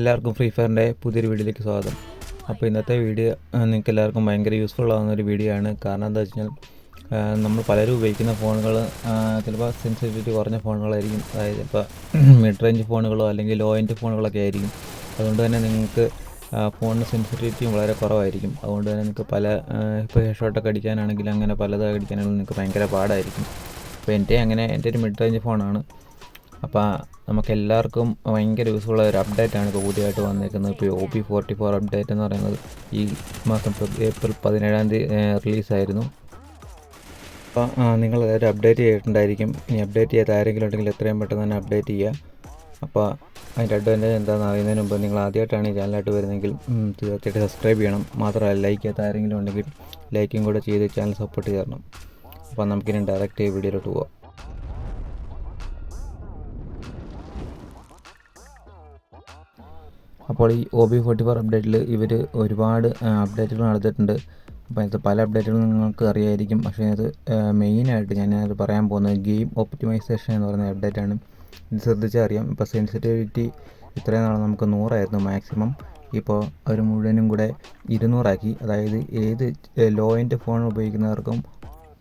എല്ലാവർക്കും ഫ്രീ ഫയറിന്റെ പുതിയൊരു വീഡിയോയിലേക്ക് സ്വാഗതം. അപ്പോൾ ഇന്നത്തെ വീഡിയോ നിങ്ങൾക്ക് എല്ലാവർക്കും ഭയങ്കര യൂസ്ഫുൾ ആവുന്ന ഒരു വീഡിയോ ആണ്. കാരണം എന്താ വെച്ച് കഴിഞ്ഞാൽ നമ്മൾ പലരും ഉപയോഗിക്കുന്ന ഫോണുകൾ ചിലപ്പോൾ സെൻസിറ്റിവിറ്റി കുറഞ്ഞ ഫോണുകളായിരിക്കും. അതായത് ഇപ്പോൾ മിഡ് റേഞ്ച് ഫോണുകളോ അല്ലെങ്കിൽ ലോ എൻഡ് ഫോണുകളൊക്കെ ആയിരിക്കും. അതുകൊണ്ട് തന്നെ നിങ്ങൾക്ക് ഫോണിന് സെൻസിറ്റിവിറ്റിയും വളരെ കുറവായിരിക്കും. അതുകൊണ്ട് തന്നെ നിങ്ങൾക്ക് പല ഇപ്പോൾ ഹെഡ് ഷോട്ടൊക്കെ അടിക്കാനാണെങ്കിൽ അങ്ങനെ പലതൊക്കെ അടിക്കാനാണെങ്കിൽ നിങ്ങൾക്ക് ഭയങ്കര പാടായിരിക്കും. അപ്പോൾ എന്റെ അങ്ങനെ എന്റെ ഒരു മിഡ് റേഞ്ച് ഫോണാണ്. അപ്പോൾ നമുക്ക് എല്ലാവർക്കും ഭയങ്കര യൂസ്ഫുൾ ആയ ഒരു അപ്ഡേറ്റ് ആണ് ഇപ്പോൾ പുതിയതായിട്ട് വന്നേക്കുന്നത്. ഇപ്പോൾ O P forty four update എന്ന് പറയുന്നത് ഈ മാസം ഏപ്രിൽ പതിനേഴാം തീയതി റിലീസായിരുന്നു. അപ്പോൾ നിങ്ങൾ എല്ലാവരും അപ്ഡേറ്റ് ചെയ്തിട്ടുണ്ടായിരിക്കും. ഇനി അപ്ഡേറ്റ് ചെയ്യാത്ത ആരെങ്കിലും ഉണ്ടെങ്കിൽ എത്രയും പെട്ടെന്ന് തന്നെ അപ്ഡേറ്റ് ചെയ്യുക. അപ്പോൾ അതിന്റെ അഡ്വാന്റേജ് എന്താണെന്ന് അറിയുന്നതിന് മുമ്പ് നിങ്ങൾ ആദ്യമായിട്ടാണ് ഈ ചാനലായിട്ട് വരുന്നതെങ്കിൽ തീർച്ചയായിട്ടും സബ്സ്ക്രൈബ് ചെയ്യണം. മാത്രമല്ല ലൈക്ക് ചെയ്യാത്ത ആരെങ്കിലും ഉണ്ടെങ്കിൽ ലൈക്കും കൂടെ ചെയ്ത് ചാനൽ സപ്പോർട്ട് ചെയ്യണം അപ്പോൾ നമുക്കിനി ഡയറക്റ്റ് ഈ വീഡിയോയിലോട്ട് പോവാം. അപ്പോൾ ഈ ഒ ബി ഫോർട്ടി ഫോർ അപ്ഡേറ്റിൽ ഇവർ ഒരുപാട് അപ്ഡേറ്റുകൾ നടത്തിയിട്ടുണ്ട്. അപ്പോൾ ഇത് പല അപ്ഡേറ്റുകളും നിങ്ങൾക്ക് അറിയായിരിക്കും. പക്ഷേ അത് മെയിനായിട്ട് ഞാൻ പറയാൻ പോകുന്നത് ഗെയിം ഒപ്റ്റിമൈസേഷൻ എന്ന് പറയുന്ന അപ്ഡേറ്റ് ആണ് ഇത് ശ്രദ്ധിച്ചാൽ അറിയാം. ഇപ്പോൾ സെൻസിറ്റിവിറ്റി ഇത്രയും നാളെ നമുക്ക് നൂറായിരുന്നു മാക്സിമം. ഇപ്പോൾ അവർ മുഴുവനും കൂടെ ഇരുന്നൂറാക്കി. അതായത് ഏത് ലോ എൻഡ് ഫോൺ ഉപയോഗിക്കുന്നവർക്കും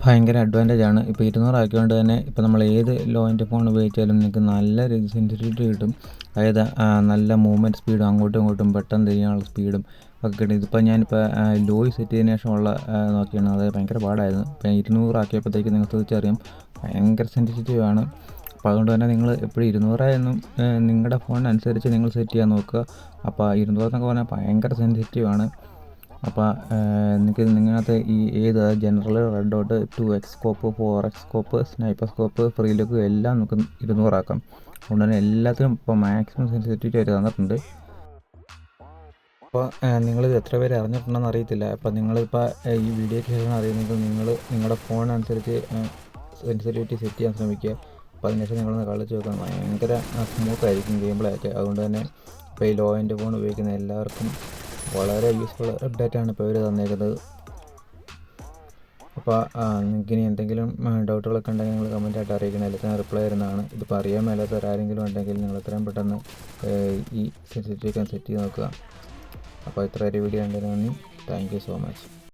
ഭയങ്കര അഡ്വാന്റേജ് ആണ്. ഇപ്പോൾ ഇരുന്നൂറാക്കിയതുകൊണ്ട് തന്നെ ഇപ്പോൾ നമ്മൾ ഏത് ലോ എൻഡ് ഫോൺ ഉപയോഗിച്ചാലും നിങ്ങൾക്ക് നല്ല സെൻസിറ്റിവിറ്റി കിട്ടും. അതായത് നല്ല മൂവ്മെന്റ് സ്പീഡും അങ്ങോട്ടും ഇങ്ങോട്ടും പെട്ടെന്ന് തിരിയാനുള്ള സ്പീഡും ഒക്കെ കിട്ടും ഇതിപ്പോൾ ഞാനിപ്പോൾ ലോയി സെറ്റ് ചെയ്തതിന് ശേഷമുള്ള നോക്കിയാണ്. അതായത് ഭയങ്കര പാടായിരുന്നു. ഇപ്പോൾ ഇരുന്നൂറാക്കിയപ്പോഴത്തേക്ക് നിങ്ങൾക്ക് തീർച്ചയായും ഭയങ്കര സെൻസിറ്റീവ് ആണ്. അപ്പോൾ അതുകൊണ്ട് തന്നെ നിങ്ങൾ എപ്പോഴും ഇരുന്നൂറായെന്നും നിങ്ങളുടെ ഫോണിനനുസരിച്ച് നിങ്ങൾ സെറ്റ് ചെയ്യാൻ നോക്കുക. അപ്പോൾ ഇരുന്നൂറെന്നൊക്കെ പറഞ്ഞാൽ ഭയങ്കര സെൻസിറ്റീവ് ആണ്. അപ്പോൾ നിങ്ങൾക്ക് നിങ്ങളത്തെ ഈ ഏത് general red dot two X scope four X scope sniper scope free look എല്ലാം നമുക്ക് ഇരുന്നൂറാക്കാം അതുകൊണ്ട് തന്നെ എല്ലാത്തിനും ഇപ്പോൾ മാക്സിമം സെൻസിറ്റിവിറ്റി അവർ തന്നിട്ടുണ്ട്. അപ്പോൾ നിങ്ങളിത് എത്ര പേര് അറിഞ്ഞിട്ടുണ്ടെന്ന് അറിയത്തില്ല. അപ്പോൾ നിങ്ങളിപ്പോൾ ഈ വീഡിയോയ്ക്ക് ശേഷം അറിയുന്നത് നിങ്ങൾ നിങ്ങളുടെ ഫോൺ അനുസരിച്ച് സെൻസിറ്റിവിറ്റി സെറ്റ് ചെയ്യാൻ ശ്രമിക്കുക. അപ്പോൾ അതിനുശേഷം നിങ്ങളൊന്ന് കളിച്ച് നോക്കാം ഭയങ്കര സ്മൂത്ത് ആയിരിക്കും ഗെയിം പ്ലേ ഒക്കെ. അതുകൊണ്ട് തന്നെ ഇപ്പോൾ ഈ ലോ എന്റെ ഫോൺ ഉപയോഗിക്കുന്ന എല്ലാവർക്കും വളരെ യൂസ്ഫുൾ അപ്ഡേറ്റ് ആണ് ഇപ്പോൾ ഇവർ തന്നേക്കുന്നത് അപ്പോൾ നിങ്ങൾക്ക് ഇനി എന്തെങ്കിലും ഡൗട്ടുകളൊക്കെ ഉണ്ടെങ്കിൽ നിങ്ങൾ കമന്റായിട്ട് അറിയിക്കണം എല്ലാത്തിനും റിപ്ലൈ തരുന്നതാണ് ഇതിപ്പോൾ അറിയാൻ മേലാത്തവരാരെങ്കിലും ഉണ്ടെങ്കിൽ നിങ്ങൾ എത്രയും പെട്ടെന്ന് ഈ സെൻസിറ്റിവിറ്റി സെറ്റ് ചെയ്ത് നോക്കുക അപ്പോൾ ഇത്ര ഒരു വീഡിയോ ഉണ്ടെങ്കിൽ നന്ദി താങ്ക് യു സോ മച്ച്